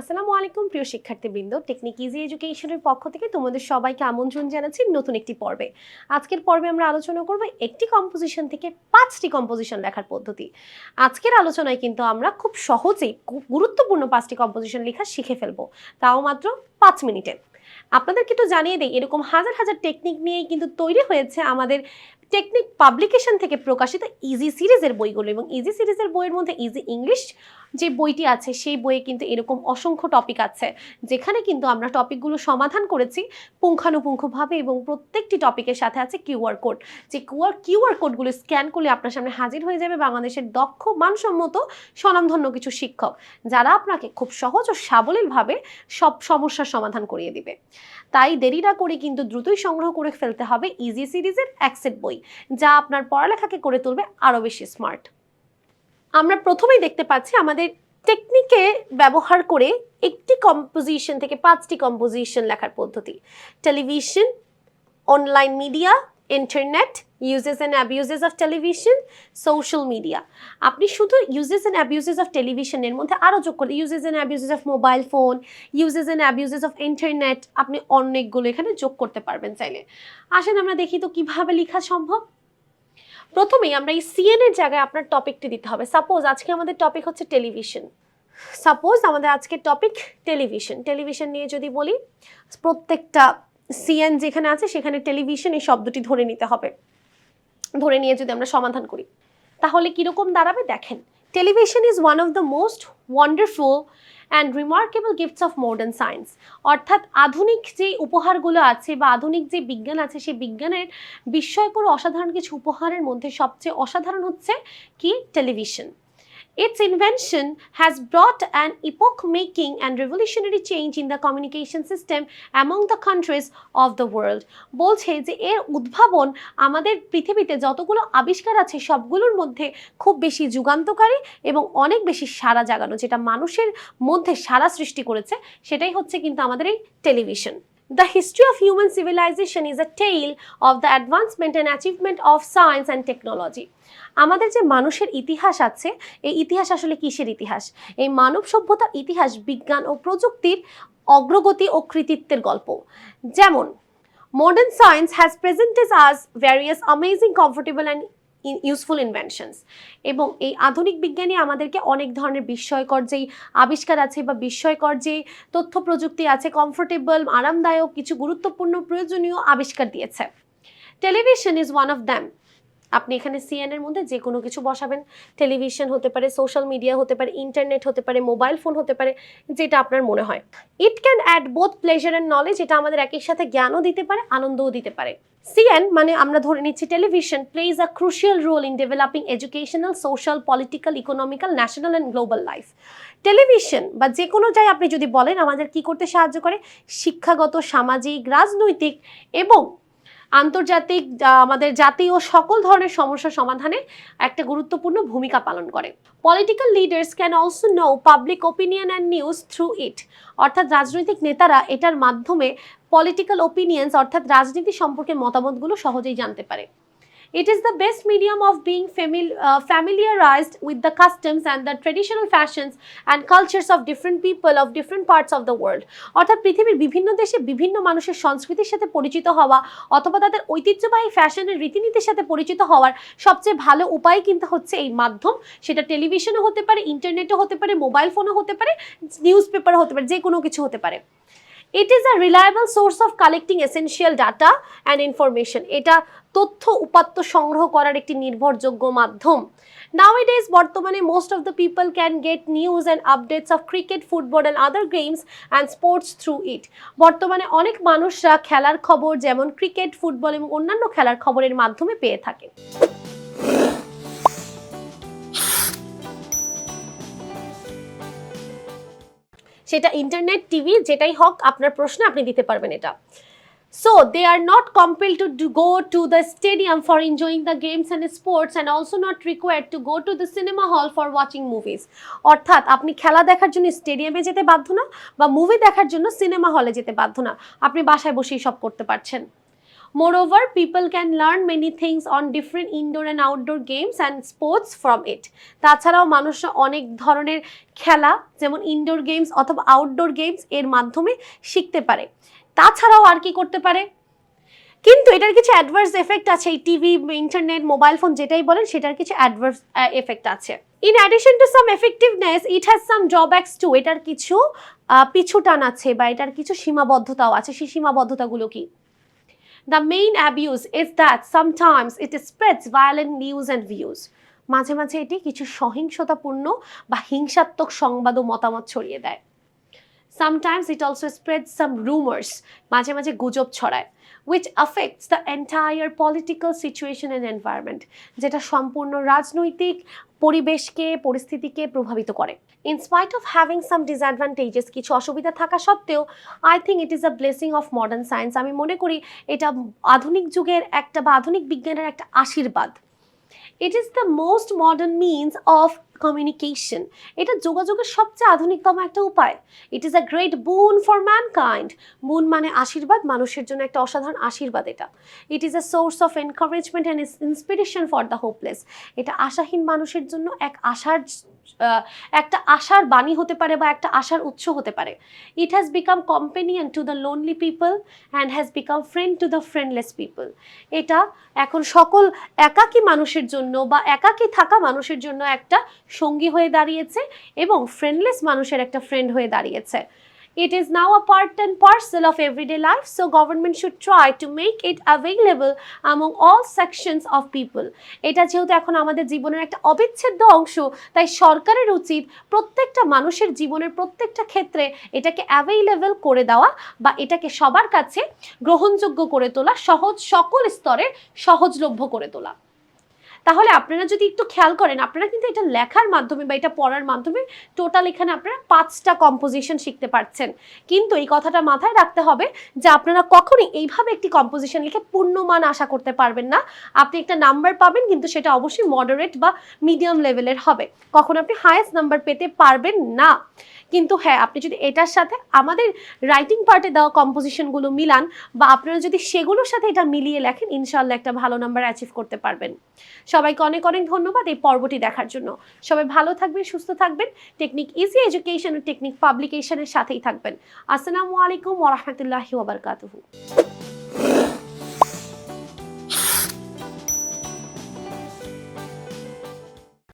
আসসালামু আলাইকুম, প্রিয় শিক্ষার্থীবৃন্দ। টেকনিক ইজি এডুকেশনের পক্ষ থেকে তোমাদের সবাইকে আমন্ত্রণ জানাচ্ছি নতুন একটি পর্বে। আজকের পর্বে আমরা আলোচনা করব একটি কম্পোজিশন থেকে পাঁচটি কম্পোজিশন লেখার পদ্ধতি। আজকের আলোচনায় কিন্তু আমরা খুব সহজেই গুরুত্বপূর্ণ পাঁচটি কম্পোজিশন লেখা শিখে ফেলব, তাও মাত্র পাঁচ মিনিটে। আপনাদেরকে একটু জানিয়ে দিই, এরকম হাজার হাজার টেকনিক নিয়েই কিন্তু তৈরি হয়েছে আমাদের টেকনিক পাবলিকেশন থেকে প্রকাশিত ইজি সিরিজের বইগুলো এবং ইজি সিরিজের বইয়ের মধ্যে ইজি ইংলিশ যে বইটি আছে, সেই বইয়ে কিন্তু এরকম অসংখ্য টপিক আছে, যেখানে কিন্তু আমরা টপিকগুলো সমাধান করেছি পুঙ্খানুপুঙ্খভাবে এবং প্রত্যেকটি টপিকের সাথে আছে কিউআর কোড যে কিউআর কিউআর কোডগুলো স্ক্যান করলে আপনার সামনে হাজির হয়ে যাবে বাংলাদেশের দক্ষ, মানসম্মত, স্বনামধন্য কিছু শিক্ষক, যারা আপনাকে খুব সহজ ও সাবলীলভাবে সব সমস্যার সমাধান করিয়ে দিবে। তাই দেরি না করে কিন্তু দ্রুতই সংগ্রহ করে ফেলতে হবে ইজি সিরিজের অ্যাক্সেট বই, যা আপনার পড়ালেখাকে করে তুলবে আরও বেশি স্মার্ট আমরা প্রথমেই দেখতে পাচ্ছি আমাদের টেকনিকে ব্যবহার করে একটি কম্পোজিশন থেকে পাঁচটি কম্পোজিশন লেখার পদ্ধতি। Television online media internet uses and abuses of television social media আপনি শুধু ইউজেস অ্যান্ড অ্যাবিউজেস অফ টেলিভিশনের মধ্যে আরও যোগ করলে uses and abuses of mobile phone uses and abuses of internet আপনি অনেকগুলো এখানে যোগ করতে পারবেন চাইলে। আসেন আমরা দেখি তো কীভাবে লেখা সম্ভব। প্রথমেই আমরা এই সিএন এর জায়গায় আপনার টপিকটি দিতে হবে। সাপোজ আজকে আমাদের টপিক হচ্ছে টেলিভিশন সাপোজ আমাদের আজকের টপিক টেলিভিশন টেলিভিশন নিয়ে যদি বলি, প্রত্যেকটা সিএন যেখানে আছে, সেখানে টেলিভিশন এই শব্দটি ধরে নিতে হবে। ধরে নিয়ে যদি আমরা সমাধান করি, তাহলে কীরকম দাঁড়াবে? দেখেন television is one of the most wonderful and remarkable gifts of modern science অর্থাৎ আধুনিক যে উপহারগুলো আছে বা আধুনিক যে বিজ্ঞান আছে, সেই বিজ্ঞানের বিস্ময়কর অসাধারণ কিছু উপহারের মধ্যে সবচেয়ে অসাধারণ হচ্ছে কি? Television Its invention has brought an epoch making and revolutionary change in the communication system among the countries of the world. বলছে যে এর উদ্ভাবন আমাদের পৃথিবীতে যতগুলো আবিষ্কার আছে সবগুলোর মধ্যে খুব বেশি যুগান্তকারী এবং অনেক বেশি সারা জাগানো যেটা মানুষের মধ্যে সারা সৃষ্টি করেছে সেটাই হচ্ছে কিন্তু আমাদের এই television The history of human civilization is a tale of the advancement and achievement of science and technology. আমাদের যে মানুষের ইতিহাস আছে, এই ইতিহাস আসলে কিসের ইতিহাস এই মানব সভ্যতার ইতিহাস, বিজ্ঞান ও প্রযুক্তির অগ্রগতি ও কৃতিত্বের গল্প যেমন modern science has presented us various amazing comfortable and useful inventions এবং এই আধুনিক বিজ্ঞানী আমাদেরকে অনেক ধরনের বিস্ময়কর যেই আবিষ্কার আছে বা বিস্ময়কর যে তথ্য প্রযুক্তি আছে কমফোর্টেবল আরামদায়ক, কিছু গুরুত্বপূর্ণ, প্রয়োজনীয় আবিষ্কার দিয়েছে। Television is one of them আপনি এখানে সিএন এর মধ্যে যে কোনো কিছু বসাবেন। টেলিভিশন হতে পারে, সোশ্যাল মিডিয়া হতে পারে, ইন্টারনেট হতে পারে, মোবাইল ফোন হতে পারে, যেটা আপনার মনে হয়। It can add both pleasure and knowledge এটা আমাদের একই সাথে জ্ঞানও দিতে পারে, আনন্দও দিতে পারে। সিএন মানে আমরা ধরে নিচ্ছি television plays a crucial role in developing educational social political economical national and global life television বা যে কোনো জায়গায় আপনি যদি বলেন আমাদের কি করতে সাহায্য করে? শিক্ষাগত, সামাজিক, রাজনৈতিক এবং আন্তর্জাতিক আমাদের জাতীয় সকল ধরনের সমস্যা সমাধানে একটা গুরুত্বপূর্ণ ভূমিকা পালন করে। Political leaders can also know public opinion and news through it অর্থাৎ রাজনৈতিক নেতারা এটার মাধ্যমে পলিটিক্যাল ওপিনিয়ন্স অর্থাৎ রাজনীতি সম্পর্কে মতামতগুলো সহজেই জানতে পারে। It is the best medium of being famil- uh, familiarized with the customs and the traditional fashions and cultures of different people of different parts of the world. অর্থাৎ পৃথিবীর বিভিন্ন দেশে বিভিন্ন মানুষের সংস্কৃতির সাথে পরিচিত হওয়া অথবা তাদের ঐতিহ্যবাহী ফ্যাশনের রীতিনীতির সাথে পরিচিত হওয়ার সবচেয়ে ভালো উপায় কিন্তু হচ্ছে এই মাধ্যম সেটা টেলিভিশনও হতে পারে ইন্টারনেটও হতে পারে মোবাইল ফোনও হতে পারে নিউজ পেপারও হতে পারে যে কোনো কিছু হতে পারে it is a reliable source of collecting essential data and information এটা তথ্য উপাত্ত সংগ্রহ করার একটি নির্ভরযোগ্য মাধ্যম। নাওএডেজ বর্তমানে most of the people can get news and updates of cricket football and other games and sports through it বর্তমানে অনেক মানুষরা খেলার খবর, যেমন ক্রিকেট ফুটবল এবং অন্যান্য খেলার খবরের মাধ্যমে পেয়ে থাকে। সেটা ইন্টারনেট টিভি যেটাই হোক, আপনার প্রশ্ন আপনি দিতে পারবেন এটা। So they are not compel to go to the stadium for enjoying the games and sports and also not required to go to the cinema hall for watching movies অর্থাৎ, আপনি খেলা দেখার জন্য স্টেডিয়ামে যেতে বাধ্য না বা মুভি দেখার জন্য সিনেমা হলে যেতে বাধ্য না। আপনি বাসায় বসেই সব করতে পারছেন। Moreover, people can learn many things on different indoor and outdoor games and sports from it. তাছাড়াও মানুষরা অনেক ধরনের খেলা যেমন ইনডোর গেমস অথবা আউটডোর গেমস এর মাধ্যমে শিখতে পারে। তাছাড়াও আর কি করতে পারে? কিন্তু এটার কিছু অ্যাডভার্স এফেক্ট আছে এই টিভি ইন্টারনেট মোবাইল ফোন যেটাই বলেন সেটার কিছু অ্যাডভার্স এফেক্ট আছে। In addition to some effectiveness it has some drawbacks too এটার কিছু পিছুটান আছে বা এটার কিছু সীমাবদ্ধতাও আছে। সেই সীমাবদ্ধতাগুলো কি? The main abuse is that sometimes it spreads violent news and views মাঝে মাঝে এটি কিছু সহিংসতাপূর্ণ বা হিংসাত্মক সংবাদ ও মতামত ছড়িয়ে দেয়। Sometimes it also spread some rumours মাঝে মাঝে গুজব ছড়ায় which affects the entire political situation and environment যেটা সম্পূর্ণ রাজনৈতিক পরিবেশকে, পরিস্থিতিকে প্রভাবিত করে। In spite of having some disadvantages কিছু অসুবিধা থাকা সত্ত্বেও I think it is a blessing of modern science আমি মনে করি এটা আধুনিক যুগের একটা বা আধুনিক বিজ্ঞানের একটা আশীর্বাদ। It is the most modern means of communication এটা যোগাযোগের সবচেয়ে আধুনিকতম একটা উপায়। It is a great boon for man mankind boon মানে আশীর্বাদ, মানুষের জন্য একটা অসাধারণ আশীর্বাদ এটা। It is a source of encouragement and inspiration for the hopeless এটা আশাহীন মানুষের জন্য এক আশার একটা আশার বাণী হতে পারে বা একটা আশার উৎস হতে পারে। It has become companion to the lonely people and has become friend to the friendless people এটা এখন সকল একাকী মানুষের জন্য বা একাকী থাকা মানুষের জন্য একটা সঙ্গী হয়ে দাঁড়িয়েছে এবং ফ্রেন্ডলেস মানুষের একটা ফ্রেন্ড হয়ে দাঁড়িয়েছে It is now a part and parcel of everyday life, so government should try to make it available among all sections of people. এটা যেহেতু এখন আমাদের জীবনের একটা অবিচ্ছেদ্য অংশ তাই সরকারের উচিত প্রত্যেকটা মানুষের জীবনের প্রত্যেকটা ক্ষেত্রে এটাকে অ্যাভেইলেবল করে দেওয়া বা এটাকে সবার কাছে গ্রহণযোগ্য করে তোলা সহজ সকল স্তরে সহজলভ্য করে তোলা তাহলে আপনারা যদি একটু খেয়াল করেন, আপনারা কিন্তু এটা লেখার মাধ্যমে বা এটা পড়ার মাধ্যমে টোটাল এখানে আপনারা পাঁচটা কম্পোজিশন শিখতে পারছেন। কিন্তু এই কথাটা মাথায় রাখতে হবে যে আপনারা কখনই এইভাবে একটি কম্পোজিশন লিখে পূর্ণমান আশা করতে পারবেন না। আপনি একটা নাম্বার পাবেন, কিন্তু সেটা অবশ্যই মডারেট বা মিডিয়াম লেভেলের হবে। কখনো আপনি হায়েস্ট নাম্বার পেতে পারবেন না। কিন্তু হ্যাঁ আপনি যদি এটার সাথে আমাদের রাইটিং পার্টে দেওয়া কম্পোজিশনগুলো মিলান বা আপনারা যদি সেগুলোর সাথে এটা মিলিয়ে লেখেন ইনশাল্লাহ একটা ভালো নাম্বার অ্যাচিভ করতে পারবেন। সবাইকে অনেক অনেক ধন্যবাদ এই পর্বটি দেখার জন্য। সবাই ভালো থাকবেন, সুস্থ থাকবেন। টেকনিক ইজি এডুকেশন ও টেকনিক পাবলিকেশনের সাথেই থাকবেন। আসসালামু আলাইকুম ওরহামতুল্লাহি ওবরকাতুহু